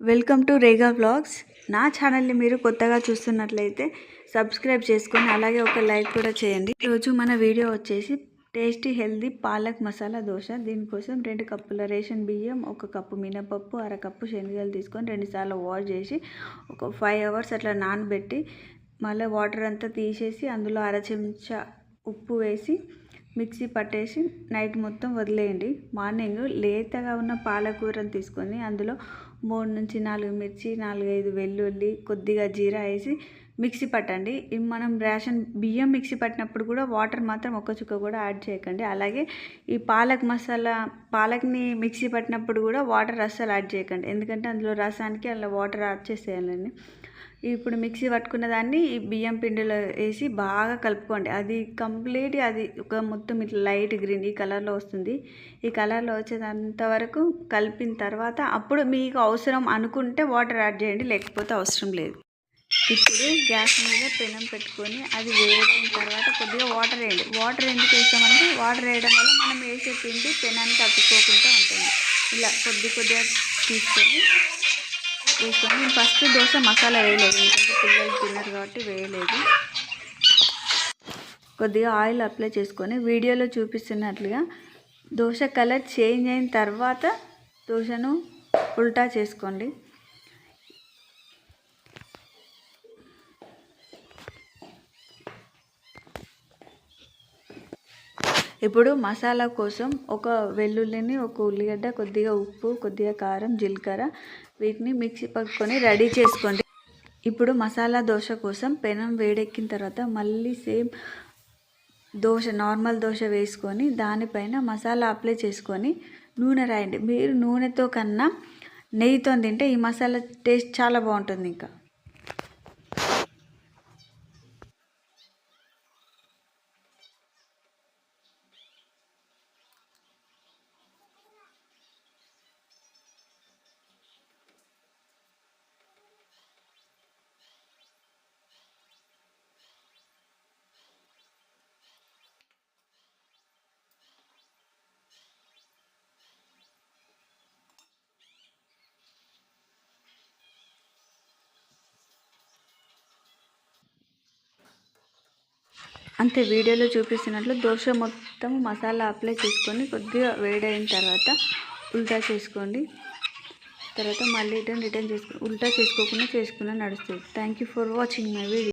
Welcome to Rega vlogs. నా ఛానల్ని మీరు కొత్తగా చూస్తున్నట్లయితే సబ్స్క్రైబ్ చేసుకొని అలాగే ఒక లైక్ కూడా చేయండి. ఈరోజు మన వీడియో వచ్చేసి టేస్టీ హెల్దీ పాలక్ మసాలా దోశ. దీనికోసం రెండు కప్పుల రేషన్ బియ్యం ఒక కప్పు మినపప్పు అరకప్పు శనగలు తీసుకొని రెండుసార్లు వాష్ చేసి ఒక ఫైవ్ అవర్స్ అట్లా నానబెట్టి మళ్ళీ వాటర్ అంతా తీసేసి అందులో అర చెంచా ఉప్పు వేసి మిక్సీ పట్టేసి నైట్ మొత్తం వదిలేయండి. మార్నింగ్ లేతగా ఉన్న పాలకూరను తీసుకొని అందులో మూడు నుంచి నాలుగు మిర్చి నాలుగైదు వెల్లుల్లి కొద్దిగా జీరా వేసి మిక్సీ పట్టండి. మనం రేషన్ బియ్యం మిక్సీ పట్టినప్పుడు కూడా వాటర్ మాత్రం ఒక్క చుక్క కూడా యాడ్ చేయకండి. అలాగే ఈ పాలక్ మసాలా పాలక్ని మిక్సీ పట్టినప్పుడు కూడా వాటర్ అస్సలు యాడ్ చేయకండి. ఎందుకంటే అందులో రసానికి అందులో వాటర్ యాడ్ చేసేయాలండి. ఇప్పుడు మిక్సీ పట్టుకున్న దాన్ని ఈ బియ్యం పిండిలో వేసి బాగా కలుపుకోండి. అది కంప్లీట్ అది ఒక మొత్తం ఇట్లా లైట్ గ్రీన్ ఈ కలర్లో వస్తుంది. ఈ కలర్లో వచ్చేదంత వరకు కలిపిన తర్వాత అప్పుడు మీకు అవసరం అనుకుంటే వాటర్ యాడ్ చేయండి లేకపోతే అవసరం లేదు. ఇప్పుడు గ్యాస్ మీద పెనం పెట్టుకొని అది వేడైన తర్వాత కొద్దిగా వాటర్ వేయండి. వాటర్ ఎందుకు వేసామంటే వాటర్ వేయడం వల్ల మనం వేసే పిండి పెనానికి అతుక్కోకుండా ఉంటుంది. ఇలా కొద్ది కొద్దిగా తీసుకొని వేసుకొని నేను ఫస్ట్ దోశ మసాలా వేయలేదు. ఎందుకంటే పిల్లలు తిన్నారు కాబట్టి వేయలేదు. కొద్దిగా ఆయిల్ అప్లై చేసుకొని వీడియోలో చూపిస్తున్నట్లుగా దోశ కలర్ చేంజ్ అయిన తర్వాత దోశను ఉల్టా చేసుకోండి. ఇప్పుడు మసాలా కోసం ఒక వెల్లుల్లిని ఒక ఉల్లిగడ్డ కొద్దిగా ఉప్పు కొద్దిగా కారం జీలకర్ర వీటిని మిక్సీ పట్టుకొని రెడీ చేసుకోండి. ఇప్పుడు మసాలా దోశ కోసం పెనం వేడెక్కిన తర్వాత మళ్ళీ సేమ్ దోశ నార్మల్ దోశ వేసుకొని దానిపైన మసాలా అప్లై చేసుకొని నూనె రాయండి. మీరు నూనెతో కన్నా నెయ్యితో తింటే ఈ మసాలా టేస్ట్ చాలా బాగుంటుంది ఇంకా. అంతే వీడియోలో చూపిస్తున్నట్లు దోశ మొత్తం మసాలా అప్లై చేసుకొని కొద్దిగా వేడైన తర్వాత ఉల్టా చేసుకోండి. తర్వాత మళ్ళీ రిటర్న్ రిటర్న్ చేసుకో ఉల్టా చేసుకోకుండా చేసుకున్నా నడుస్తుంది. Thank you for watching my video